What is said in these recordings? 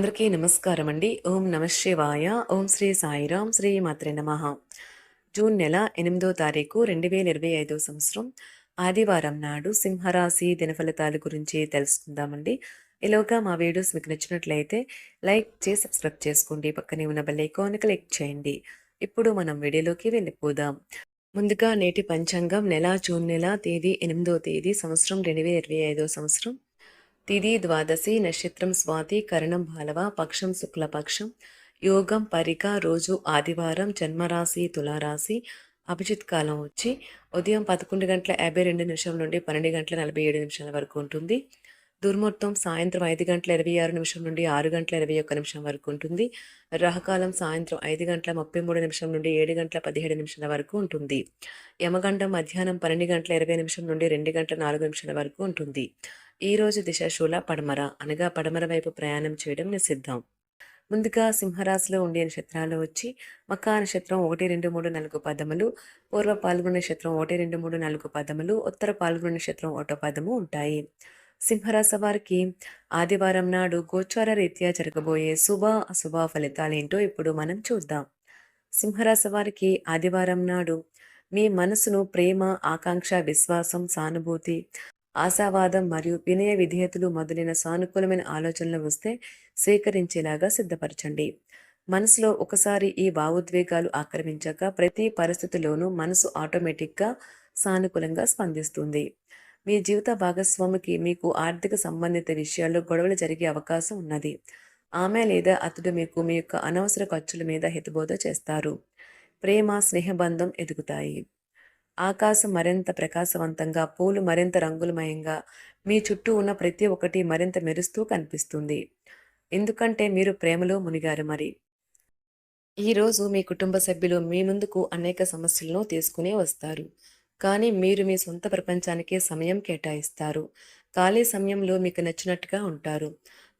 అందరికీ నమస్కారం అండి. ఓం నమ శివాయ. ఓం శ్రీ సాయిరాం శ్రీ మాత్రే నమ. జూన్ నెల ఎనిమిదో తారీఖు రెండు వేల ఇరవై ఐదో సంవత్సరం. ఆదివారం నాడు సింహరాశి దినఫలితాల గురించి తెలుసుకుందామండి. ఇలాగా మా వీడియోస్ మీకు నచ్చినట్లయితే లైక్ చేసి సబ్స్క్రైబ్ చేసుకోండి. పక్కనే ఉన్న బెల్ ఐకాన్ క్లిక్ చేయండి. ఇప్పుడు మనం వీడియోలోకి వెళ్ళిపోదాం. ముందుగా నేటి పంచాంగం నెల జూన్ నెల తేదీ ఎనిమిదో తేదీ సంవత్సరం రెండు వేల ఇరవై ఐదో సంవత్సరం. తిది ద్వాదశి నక్షత్రం స్వాతి కరణం బాలవ పక్షం శుక్లపక్షం యోగం పరిక రోజు ఆదివారం జన్మరాశి తులారాశి. అభిజిత్ కాలం వచ్చి ఉదయం పదకొండు గంటల యాభై రెండు నిమిషం నుండి పన్నెండు గంటల నలభై ఏడు నిమిషాల వరకు ఉంటుంది. దుర్ముహూర్తం సాయంత్రం ఐదు గంటల ఇరవై ఆరు నిమిషం నుండి ఆరు గంటల ఇరవై ఒక్క నిమిషం వరకు ఉంటుంది. రహకాలం సాయంత్రం ఐదు గంటల ముప్పై మూడు నిమిషం నుండి ఏడు గంటల పదిహేడు నిమిషాల వరకు ఉంటుంది. యమగండం మధ్యాహ్నం పన్నెండు గంటల ఇరవై నిమిషం నుండి రెండు గంటల నాలుగు నిమిషాల వరకు ఉంటుంది. ఈ రోజు దిశ శూల పడమర అనగా పడమర వైపు ప్రయాణం చేయడం నిషిద్ధం. ముందుగా సింహరాశిలో ఉండే నక్షత్రాలు వచ్చి మకా నక్షత్రం ఒకటి రెండు మూడు నాలుగు పదములు పూర్వ పాల్గొన నక్షత్రం ఒకటి రెండు మూడు నాలుగు పదములు ఉత్తర పాల్గొన నక్షత్రం ఒకటో పదము ఉంటాయి. సింహరాశి వారికి ఆదివారం నాడు గోచార రీత్యా జరగబోయే శుభ అశుభ ఫలితాలేంటో ఇప్పుడు మనం చూద్దాం. సింహరాశి వారికి ఆదివారం నాడు మీ మనసును ప్రేమ ఆకాంక్ష విశ్వాసం సానుభూతి ఆశావాదం మరియు వినయ విధేయతలు మొదలైన సానుకూలమైన ఆలోచనలు వస్తే స్వీకరించేలాగా సిద్ధపరచండి. మనసులో ఒకసారి ఈ భావోద్వేగాలు ఆక్రమించాక ప్రతి పరిస్థితిలోనూ మనసు ఆటోమేటిక్గా సానుకూలంగా స్పందిస్తుంది. మీ జీవిత భాగస్వామికి మీకు ఆర్థిక సంబంధిత విషయాల్లో గొడవలు జరిగే అవకాశం ఉన్నది. ఆమె లేదా అతడు మీకు మీ యొక్క అనవసర ఖర్చుల మీద హితబోధ చేస్తారు. ప్రేమ స్నేహబంధం ఎదుగుతాయి. ఆకాశం మరింత ప్రకాశవంతంగా పూలు మరింత రంగులమయంగా మీ చుట్టూ ఉన్న ప్రతి ఒక్కటి మరింత మెరుస్తూ కనిపిస్తుంది. ఎందుకంటే మీరు ప్రేమలో మునిగారు మరి. ఈరోజు మీ కుటుంబ సభ్యులు మీ ముందుకు అనేక సమస్యలను తీసుకుని వస్తారు. కానీ మీరు మీ సొంత ప్రపంచానికి సమయం కేటాయిస్తారు. ఖాళీ సమయంలో మీకు నచ్చినట్టుగా ఉంటారు.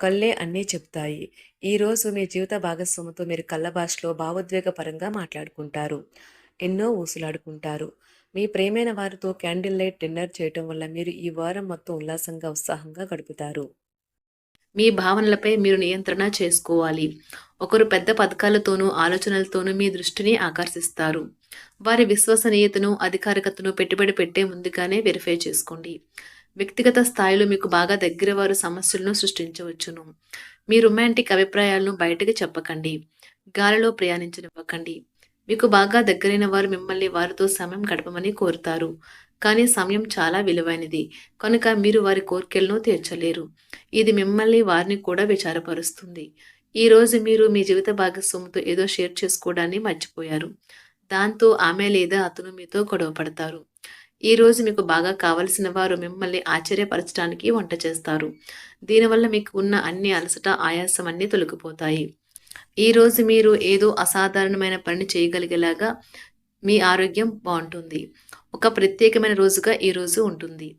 కళ్ళే అన్నీ చెప్తాయి ఈరోజు మీ జీవిత భాగస్వామితో మీరు కళ్ళ భాషలో భావోద్వేగపరంగా మాట్లాడుకుంటారు. ఎన్నో ఊసులాడుకుంటారు. మీ ప్రేమైన వారితో క్యాండిల్ లైట్ డిన్నర్ చేయటం వల్ల మీరు ఈ వారం మొత్తం ఉల్లాసంగా ఉత్సాహంగా గడుపుతారు. మీ భావనలపై మీరు నియంత్రణ చేసుకోవాలి. ఒకరు పెద్ద పథకాలతోనూ ఆలోచనలతోనూ మీ దృష్టిని ఆకర్షిస్తారు. వారి విశ్వసనీయతను అధికారికతను పెట్టుబడి పెట్టే ముందుగానే వెరిఫై చేసుకోండి. వ్యక్తిగత స్థాయిలో మీకు బాగా దగ్గర వారు సమస్యలను సృష్టించవచ్చును. మీ రొమాంటిక్ అభిప్రాయాలను బయటకు చెప్పకండి. గాలిలో ప్రయాణించనివ్వకండి. మీకు బాగా దగ్గరైన వారు మిమ్మల్ని వారితో సమయం గడపమని కోరుతారు. కానీ సమయం చాలా విలువైనది. కనుక మీరు వారి కోరికలను తీర్చలేరు. ఇది మిమ్మల్ని వారిని కూడా విచారపరుస్తుంది. ఈ రోజు మీరు మీ జీవిత భాగస్వామితో ఏదో షేర్ చేసుకోవడాన్ని మర్చిపోయారు. దాంతో ఆమె లేదా అతను మీతో గొడవ పడతారు. ఈ రోజు మీకు బాగా కావలసిన వారు మిమ్మల్ని ఆశ్చర్యపరచడానికి వంట చేస్తారు. దీనివల్ల మీకు ఉన్న అన్ని అలసట ఆయాసం అన్నీ తొలగిపోతాయి. ఈ రోజు మీరు ఏదో అసాధారణమైన పని చేయగలిగేలాగా మీ ఆరోగ్యం బాగుంటుంది. ఒక ప్రత్యేకమైన రోజుగా ఈ రోజు ఉంటుంది.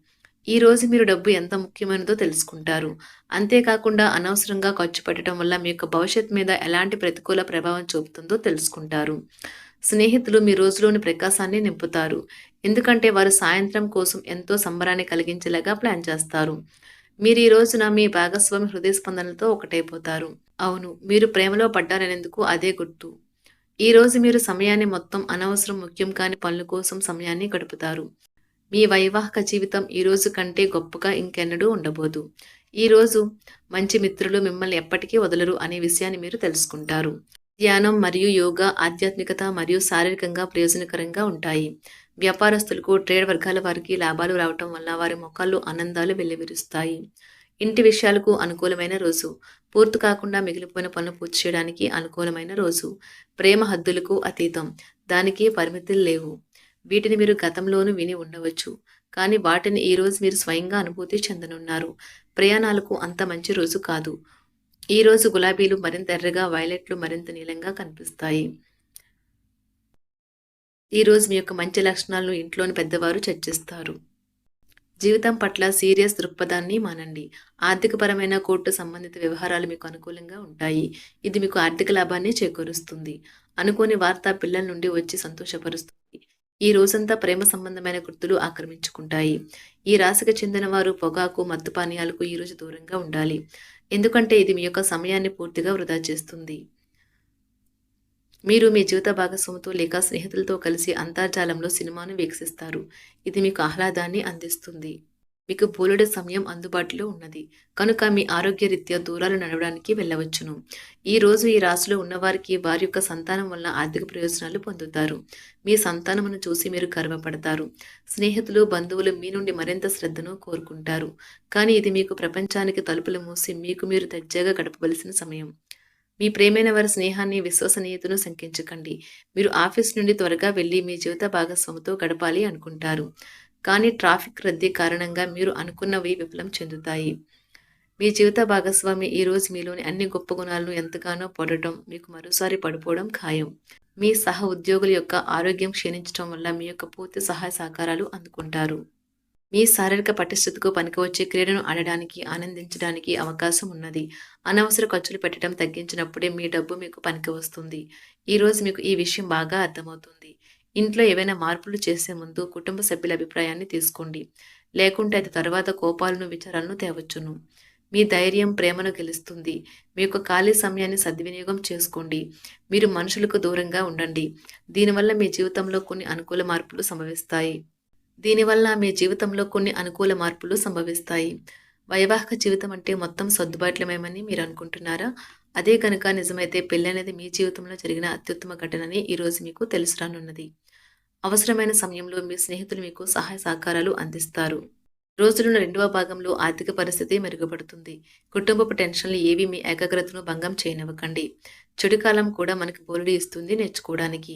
ఈ రోజు మీరు డబ్బు ఎంత ముఖ్యమైనదో తెలుసుకుంటారు. అంతేకాకుండా అనవసరంగా ఖర్చు పెట్టడం వల్ల మీ యొక్క భవిష్యత్ మీద ఎలాంటి ప్రతికూల ప్రభావం చూపుతుందో తెలుసుకుంటారు. స్నేహితులు మీ రోజులోని ప్రకాశాన్ని నింపుతారు. ఎందుకంటే వారు సాయంత్రం కోసం ఎంతో సంబరాన్ని కలిగించేలాగా ప్లాన్ చేస్తారు. మీరు ఈ రోజున మీ భాగస్వామి హృదయ స్పందనలతో ఒకటైపోతారు. అవును మీరు ప్రేమలో పడ్డారనేందుకు అదే గుర్తు. ఈరోజు మీరు సమయాన్ని మొత్తం అనవసరం ముఖ్యం కాని పనుల కోసం సమయాన్ని గడుపుతారు. మీ వైవాహిక జీవితం ఈ రోజు కంటే గొప్పగా ఇంకెన్నడూ ఉండబోదు. ఈ రోజు మంచి మిత్రులు మిమ్మల్ని ఎప్పటికీ వదలరు అనే విషయాన్ని మీరు తెలుసుకుంటారు. ధ్యానం మరియు యోగా ఆధ్యాత్మికత మరియు శారీరకంగా ప్రయోజనకరంగా ఉంటాయి. వ్యాపారస్తులకు ట్రేడ్ వర్గాల వారికి లాభాలు రావటం వల్ల వారి ముఖాల్లో ఆనందాలు వెల్లివిరుస్తాయి. ఇంటి విషయాలకు అనుకూలమైన రోజు. పూర్తి కాకుండా మిగిలిపోయిన పనులు పూర్తి చేయడానికి అనుకూలమైన రోజు. ప్రేమ హద్దులకు అతీతం. దానికి పరిమితులు లేవు. వీటిని మీరు గతంలోనూ విని ఉండవచ్చు. కానీ వాటిని ఈ రోజు మీరు స్వయంగా అనుభూతి చెందనున్నారు. ప్రయాణాలకు అంత మంచి రోజు కాదు. ఈ రోజు గులాబీలు మరింత ఎర్రగా వైలెట్లు మరింత నీలంగా కనిపిస్తాయి. ఈ రోజు మీ యొక్క మంచి లక్షణాలను ఇంట్లోని పెద్దవారు చర్చిస్తారు. జీవితం పట్ల సీరియస్ దృక్పథాన్ని మానండి. ఆర్థికపరమైన కోర్టు సంబంధిత వ్యవహారాలు మీకు అనుకూలంగా ఉంటాయి. ఇది మీకు ఆర్థిక లాభాన్ని చేకూరుస్తుంది. అనుకోని వార్త పిల్లల నుండి వచ్చి సంతోషపరుస్తుంది. ఈ రోజంతా ప్రేమ సంబంధమైన గుర్తులు ఆక్రమించుకుంటాయి. ఈ రాశికి చెందిన వారు పొగాకు మత్తు పానీయాలకు ఈ రోజు దూరంగా ఉండాలి. ఎందుకంటే ఇది మీ యొక్క సమయాన్ని పూర్తిగా వృధా చేస్తుంది. మీరు మీ జీవిత భాగస్వామితో లేక స్నేహితులతో కలిసి అంతర్జాలంలో సినిమాను వీక్షిస్తారు. ఇది మీకు ఆహ్లాదాన్ని అందిస్తుంది. మీకు బోలెడు సమయం అందుబాటులో ఉన్నది. కనుక మీ ఆరోగ్యరీత్యా దూరాలు నడవడానికి వెళ్ళవచ్చును. ఈ రోజు ఈ రాశిలో ఉన్నవారికి వారి యొక్క సంతానం వల్ల ఆర్థిక ప్రయోజనాలు పొందుతారు. మీ సంతానమును చూసి మీరు గర్వపడతారు. స్నేహితులు బంధువులు మీ నుండి మరింత శ్రద్ధను కోరుకుంటారు. కానీ ఇది మీకు ప్రపంచానికి తలుపులు మూసి మీకు మీరు దర్జాగా గడపవలసిన సమయం. మీ ప్రేమైన వారి స్నేహాన్ని విశ్వసనీయతను శంకించకండి. మీరు ఆఫీస్ నుండి త్వరగా వెళ్ళి మీ జీవిత భాగస్వామితో గడపాలి అనుకుంటారు. కానీ ట్రాఫిక్ రద్దీ కారణంగా మీరు అనుకున్నవి విఫలం చెందుతాయి. మీ జీవిత భాగస్వామి ఈరోజు మీలోని అన్ని గొప్ప గుణాలను ఎంతగానో పొడటం మీకు మరోసారి పడిపోవడం ఖాయం. మీ సహ ఉద్యోగుల యొక్క ఆరోగ్యం క్షీణించడం వల్ల మీ యొక్క పూర్తి సహాయ సహకారాలు అందుకుంటారు. మీ శారీరక పటిష్టతకు పనికివచ్చే క్రీడను ఆడడానికి ఆనందించడానికి అవకాశం ఉన్నది. అనవసర ఖర్చులు పెట్టడం తగ్గించినప్పుడే మీ డబ్బు మీకు పనికి వస్తుంది. ఈరోజు మీకు ఈ విషయం బాగా అర్థమవుతుంది. ఇంట్లో ఏవైనా మార్పులు చేసే ముందు కుటుంబ సభ్యుల అభిప్రాయాన్ని తీసుకోండి. లేకుంటే అది తర్వాత కోపాలను విచారాలను తేవచ్చును. మీ ధైర్యం ప్రేమను గెలుస్తుంది. మీ యొక్క ఖాళీ సమయాన్ని సద్వినియోగం చేసుకోండి. మీరు మనుషులకు దూరంగా ఉండండి. దీనివల్ల మీ జీవితంలో కొన్ని అనుకూల మార్పులు సంభవిస్తాయి. దీనివల్ల మీ జీవితంలో కొన్ని అనుకూల మార్పులు సంభవిస్తాయి. వైవాహిక జీవితం అంటే మొత్తం సర్దుబాట్లమేమని మీరు అనుకుంటున్నారా? అదే కనుక నిజమైతే పెళ్ళి అనేది మీ జీవితంలో జరిగిన అత్యుత్తమ ఘటనని ఈరోజు మీకు తెలుసు రానున్నది అవసరమైన సమయంలో మీ స్నేహితులు మీకు సహాయ సహకారాలు అందిస్తారు. రోజులున్న రెండవ భాగంలో ఆర్థిక పరిస్థితి మెరుగుపడుతుంది. కుటుంబపు టెన్షన్లు ఏవి మీ ఏకాగ్రతను భంగం చేయనివ్వకండి. చెడు కాలం కూడా మనకి బోలుడి ఇస్తుంది నేర్చుకోవడానికి.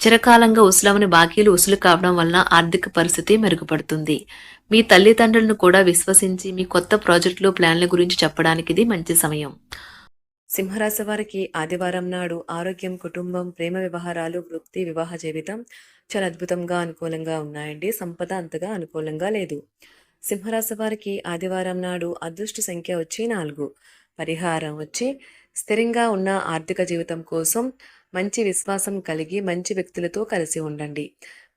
చిరకాలంగా ఉసులవని బాకీలు ఉసులు కావడం వలన ఆర్థిక పరిస్థితి మెరుగుపడుతుంది. మీ తల్లిదండ్రులను కూడా విశ్వసించి మీ కొత్త ప్రాజెక్టులు ప్లాన్ల గురించి చెప్పడానికి ఇది మంచి సమయం. సింహరాశి వారికి ఆదివారం నాడు ఆరోగ్యం కుటుంబం ప్రేమ వ్యవహారాలు వృత్తి వివాహ జీవితం చాలా అద్భుతంగా అనుకూలంగా ఉన్నాయండి. సంపద అంతగా అనుకూలంగా లేదు. సింహరాశి వారికి ఆదివారం నాడు అదృష్ట సంఖ్య వచ్చి నాలుగు. పరిహారం వచ్చి స్థిరంగా ఉన్న ఆర్థిక జీవితం కోసం మంచి విశ్వాసం కలిగి మంచి వ్యక్తులతో కలిసి ఉండండి.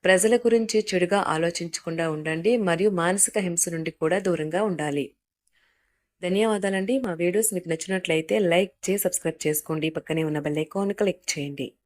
ప్రజల గురించి చెడుగా ఆలోచించకుండా ఉండండి మరియు మానసిక హింస నుండి కూడా దూరంగా ఉండాలి. ధన్యవాదాలండి. మా వీడియోస్ మీకు నచ్చినట్లయితే లైక్ చేసి సబ్స్క్రైబ్ చేసుకోండి. పక్కనే ఉన్న బెల్ ఐకాన్ క్లిక్ చేయండి.